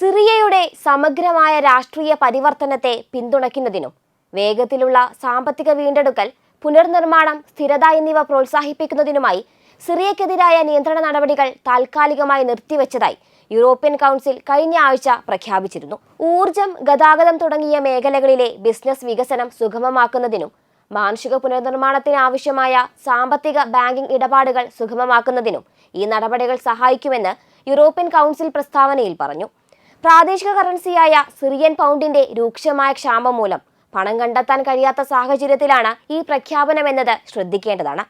സിറിയയുടെ സമഗ്രമായ രാഷ്ട്രീയ പരിവർത്തനത്തെ പിന്തുണയ്ക്കുന്നതിനും വേഗത്തിലുള്ള സാമ്പത്തിക വീണ്ടെടുക്കൽ പുനർനിർമ്മാണം സ്ഥിരത എന്നിവ പ്രോത്സാഹിപ്പിക്കുന്നതിനുമായി സിറിയക്കെതിരായ നിയന്ത്രണ നടപടികൾ താൽക്കാലികമായി നിർത്തിവെച്ചതായി യൂറോപ്യൻ കൗൺസിൽ കഴിഞ്ഞ ആഴ്ച പ്രഖ്യാപിച്ചിരുന്നു. ഊർജം ഗതാഗതം തുടങ്ങിയ മേഖലകളിലെ ബിസിനസ് വികസനം സുഗമമാക്കുന്നതിനും മാനുഷിക പുനർനിർമ്മാണത്തിന് ആവശ്യമായ സാമ്പത്തിക ബാങ്കിംഗ് ഇടപാടുകൾ സുഗമമാക്കുന്നതിനും ഈ നടപടികൾ സഹായിക്കുമെന്ന് യൂറോപ്യൻ കൗൺസിൽ പ്രസ്താവനയിൽ പറഞ്ഞു. പ്രാദേശിക കറൻസിയായ സിറിയൻ പൗണ്ടിന്റെ രൂക്ഷമായ ക്ഷാമം മൂലം പണം കണ്ടെത്താൻ കഴിയാത്ത സാഹചര്യത്തിലാണ് ഈ പ്രഖ്യാപനമെന്നത് ശ്രദ്ധിക്കേണ്ടതാണ്.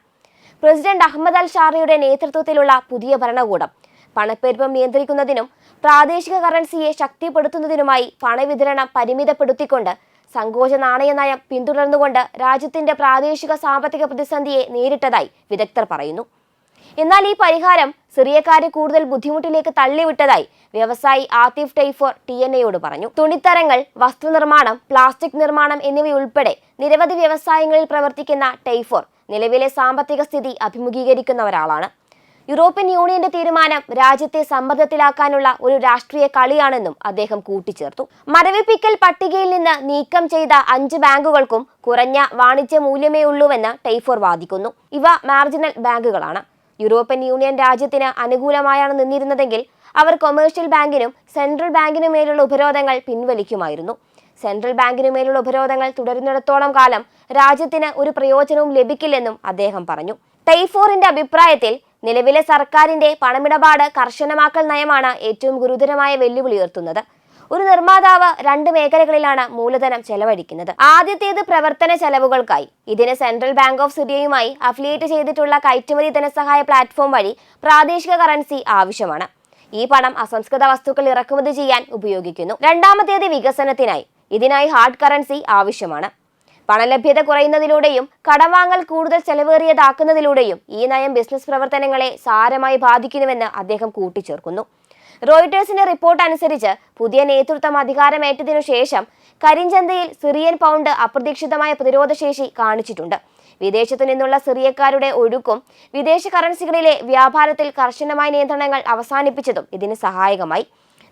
പ്രസിഡന്റ് അഹമ്മദ് അൽ ഷാറിയുടെ നേതൃത്വത്തിലുള്ള പുതിയ ഭരണകൂടം പണപ്പെരുപ്പം നിയന്ത്രിക്കുന്നതിനും പ്രാദേശിക കറൻസിയെ ശക്തിപ്പെടുത്തുന്നതിനുമായി പണവിതരണം പരിമിതപ്പെടുത്തിക്കൊണ്ട് സങ്കോച നാണയ നയം പിന്തുടർന്നുകൊണ്ട് രാജ്യത്തിന്റെ പ്രാദേശിക സാമ്പത്തിക പ്രതിസന്ധിയെ നേരിട്ടതായി വിദഗ്ധർ പറയുന്നു. എന്നാൽ ഈ പരിഹാരം സിറിയക്കാരെ കൂടുതൽ ബുദ്ധിമുട്ടിലേക്ക് തള്ളിവിട്ടതായി വ്യവസായി ആതിഫ് ടൈഫോർ ടി എൻ എയോട് പറഞ്ഞു. തുണിത്തരങ്ങൾ വസ്ത്രനിർമ്മാണം പ്ലാസ്റ്റിക് നിർമ്മാണം എന്നിവയുൾപ്പെടെ നിരവധി വ്യവസായങ്ങളിൽ പ്രവർത്തിക്കുന്ന ടൈഫോർ നിലവിലെ സാമ്പത്തിക സ്ഥിതി അഭിമുഖീകരിക്കുന്ന ഒരാളാണ്. യൂറോപ്യൻ യൂണിയന്റെ തീരുമാനം രാജ്യത്തെ സമ്മർദ്ദത്തിലാക്കാനുള്ള ഒരു രാഷ്ട്രീയ കളിയാണെന്നും അദ്ദേഹം കൂട്ടിച്ചേർത്തു. മരവിപ്പിക്കൽ പട്ടികയിൽ നിന്ന് നീക്കം ചെയ്ത അഞ്ച് ബാങ്കുകൾക്കും കുറഞ്ഞ വാണിജ്യ മൂല്യമേ ഉള്ളൂവെന്ന് ടൈഫോർ വാദിക്കുന്നു. ഇവ മാർജിനൽ ബാങ്കുകളാണ്. യൂറോപ്യൻ യൂണിയൻ രാജ്യത്തിന് അനുകൂലമായാണ് നിന്നിരുന്നതെങ്കിൽ അവർ കൊമേഴ്ഷ്യൽ ബാങ്കിനും സെൻട്രൽ ബാങ്കിനുമേലുള്ള ഉപരോധങ്ങൾ പിൻവലിക്കുമായിരുന്നു. സെൻട്രൽ ബാങ്കിനുമേലുള്ള ഉപരോധങ്ങൾ തുടരുന്നിടത്തോളം കാലം രാജ്യത്തിന് ഒരു പ്രയോജനവും ലഭിക്കില്ലെന്നും അദ്ദേഹം പറഞ്ഞു. ടൈഫോറിന്റെ അഭിപ്രായത്തിൽ നിലവിലെ സർക്കാരിന്റെ പണമിടപാട് കർശനമാക്കൽ നയമാണ് ഏറ്റവും ഗുരുതരമായ വെല്ലുവിളി ഉയർത്തുന്നത്. ഒരു നിർമ്മാതാവ് രണ്ട് മേഖലകളിലാണ് മൂലധനം ചെലവഴിക്കുന്നത്. ആദ്യത്തേത് പ്രവർത്തന ചെലവുകൾക്കായി. ഇതിന് സെൻട്രൽ ബാങ്ക് ഓഫ് സിറിയയുമായി അഫിലിയേറ്റ് ചെയ്തിട്ടുള്ള കയറ്റുമതി ധനസഹായ പ്ലാറ്റ്ഫോം വഴി പ്രാദേശിക കറൻസി ആവശ്യമാണ്. ഈ പണം അസംസ്കൃത വസ്തുക്കൾ ഇറക്കുമതി ചെയ്യാൻ ഉപയോഗിക്കുന്നു. രണ്ടാമത്തേത് വികസനത്തിനായി. ഇതിനായി ഹാർഡ് കറൻസി ആവശ്യമാണ്. പണലഭ്യത കുറയുന്നതിലൂടെയും കടം വാങ്ങൽ കൂടുതൽ ചെലവേറിയതാക്കുന്നതിലൂടെയും ഈ നയം ബിസിനസ് പ്രവർത്തനങ്ങളെ സാരമായി ബാധിക്കുന്നുവെന്ന് അദ്ദേഹം കൂട്ടിച്ചേർക്കുന്നു. റോയിട്ടേഴ്സിന്റെ റിപ്പോർട്ട് അനുസരിച്ച് പുതിയ നേതൃത്വം അധികാരമേറ്റതിനു ശേഷം കരിഞ്ചന്തയിൽ സിറിയൻ പൗണ്ട് അപ്രതീക്ഷിതമായ പ്രതിരോധശേഷി കാണിച്ചിട്ടുണ്ട്. വിദേശത്തു നിന്നുള്ള സിറിയക്കാരുടെ ഒഴുക്കും വിദേശ കറൻസികളിലെ വ്യാപാരത്തിൽ കർശനമായ നിയന്ത്രണങ്ങൾ അവസാനിപ്പിച്ചതും ഇതിന് സഹായകമായി.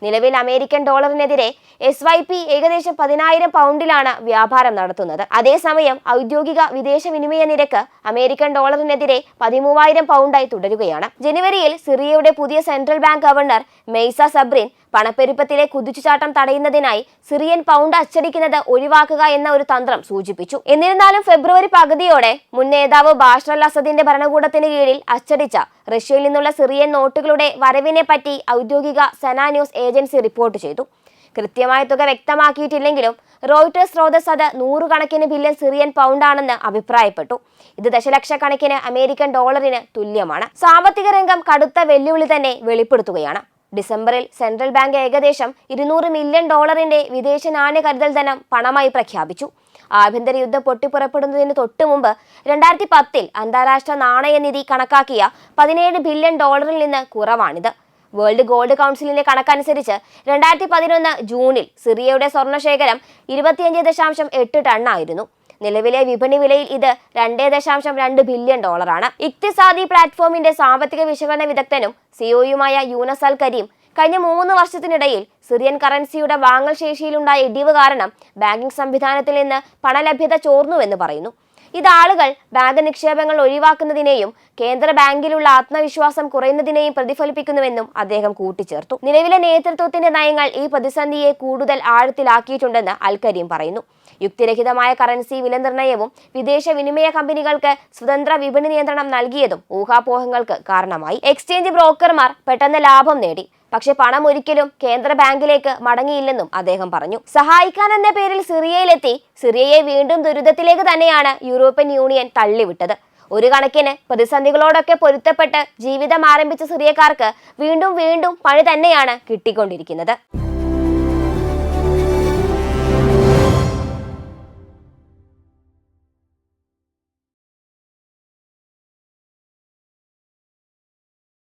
നിലവിൽ അമേരിക്കൻ ഡോളറിനെതിരെ എസ് വൈ പി ഏകദേശം പതിനായിരം പൗണ്ടിലാണ് വ്യാപാരം നടത്തുന്നത്. അതേസമയം ഔദ്യോഗിക വിദേശ വിനിമയ നിരക്ക് അമേരിക്കൻ ഡോളറിനെതിരെ പതിമൂവായിരം പൗണ്ടായി തുടരുകയാണ്. ജനുവരിയിൽ സിറിയയുടെ പുതിയ central bank governor Maysa Sabrine പണപ്പെരുപ്പത്തിലെ കുതിച്ചുചാട്ടം തടയുന്നതിനായി സിറിയൻ പൗണ്ട് അച്ചടിക്കുന്നത് ഒഴിവാക്കുക എന്ന ഒരു തന്ത്രം സൂചിപ്പിച്ചു. എന്നിരുന്നാലും ഫെബ്രുവരി പകുതിയോടെ മുൻ നേതാവ് ബാഷർ അസദിന്റെ ഭരണകൂടത്തിന് കീഴിൽ അച്ചടിച്ച റഷ്യയിൽ നിന്നുള്ള സിറിയൻ നോട്ടുകളുടെ വരവിനെ പറ്റി ഔദ്യോഗിക സെന ന്യൂസ് ഏജൻസി റിപ്പോർട്ട് ചെയ്തു. കൃത്യമായ തുക വ്യക്തമാക്കിയിട്ടില്ലെങ്കിലും റോയിട്ടേഴ്സ് സ്രോതസ് അത് നൂറുകണക്കിന് ബില്യൺ സിറിയൻ പൗണ്ടാണെന്ന് അഭിപ്രായപ്പെട്ടു. ഇത് ദശലക്ഷക്കണക്കിന് അമേരിക്കൻ ഡോളറിന് തുല്യമാണ്. സാമ്പത്തിക രംഗം കടുത്ത വെല്ലുവിളി തന്നെ വെളിപ്പെടുത്തുകയാണ്. ഡിസംബറിൽ സെൻട്രൽ ബാങ്ക് ഏകദേശം ഇരുന്നൂറ് മില്യൺ ഡോളറിന്റെ വിദേശ നാണ്യ കരുതൽ ധനം പണമായി പ്രഖ്യാപിച്ചു. ആഭ്യന്തര യുദ്ധം പൊട്ടിപ്പുറപ്പെടുന്നതിന് തൊട്ടു മുമ്പ് രണ്ടായിരത്തി പത്തിൽ അന്താരാഷ്ട്ര നാണയനിധി കണക്കാക്കിയ പതിനേഴ് ബില്യൺ ഡോളറിൽ നിന്ന് കുറവാണിത്. വേൾഡ് ഗോൾഡ് കൗൺസിലിന്റെ കണക്കനുസരിച്ച് രണ്ടായിരത്തി പതിനൊന്ന് ജൂണിൽ സിറിയയുടെ സ്വർണശേഖരം ഇരുപത്തിയഞ്ച് ദശാംശം എട്ട് ടണ്ണായിരുന്നു നിലവിലെ വിപണി വിലയിൽ ഇത് രണ്ടേ ദശാംശം രണ്ട് ബില്യൺ ഡോളറാണ്. ഇക്തിസാദി പ്ലാറ്റ്ഫോമിന്റെ സാമ്പത്തിക വിശകലന വിദഗ്ധനും സിഒയുമായ യൂനസ് അൽ കരീം കഴിഞ്ഞ മൂന്ന് വർഷത്തിനിടയിൽ സിറിയൻ കറൻസിയുടെ വാങ്ങൽ ശേഷിയിലുണ്ടായ ഇടിവ് കാരണം ബാങ്കിംഗ് സംവിധാനത്തിൽ നിന്ന് പണലഭ്യത ചോർന്നുവെന്ന് പറയുന്നു. ഇത് ആളുകൾ ബാങ്ക് നിക്ഷേപങ്ങൾ ഒഴിവാക്കുന്നതിനെയും കേന്ദ്ര ബാങ്കിലുള്ള ആത്മവിശ്വാസം കുറയുന്നതിനെയും പ്രതിഫലിപ്പിക്കുന്നുവെന്നും അദ്ദേഹം കൂട്ടിച്ചേർത്തു. നിലവിലെ നേതൃത്വത്തിന്റെ നയങ്ങൾ ഈ പ്രതിസന്ധിയെ കൂടുതൽ ആഴത്തിലാക്കിയിട്ടുണ്ടെന്ന് അൽക്കരിയും പറയുന്നു. യുക്തിരഹിതമായ കറൻസി വിലനിർണയവും വിദേശ വിനിമയ കമ്പനികൾക്ക് സ്വതന്ത്ര വിപണി നിയന്ത്രണം നൽകിയതും ഊഹാപോഹങ്ങൾക്ക് കാരണമായി. എക്സ്ചേഞ്ച് ബ്രോക്കർമാർ പെട്ടെന്ന് ലാഭം നേടി. പക്ഷെ പണം ഒരിക്കലും കേന്ദ്ര ബാങ്കിലേക്ക് മടങ്ങിയില്ലെന്നും അദ്ദേഹം പറഞ്ഞു. സഹായിക്കാൻ എന്ന പേരിൽ സിറിയയിലെത്തി സിറിയയെ വീണ്ടും ദുരിതത്തിലേക്ക് തന്നെയാണ് യൂറോപ്യൻ യൂണിയൻ തള്ളിവിട്ടത്. ഒരു കണക്കിന് പ്രതിസന്ധികളോടൊക്കെ പൊരുത്തപ്പെട്ട് ജീവിതം ആരംഭിച്ച സിറിയക്കാർക്ക് വീണ്ടും വീണ്ടും പണി തന്നെയാണ് കിട്ടിക്കൊണ്ടിരിക്കുന്നത്.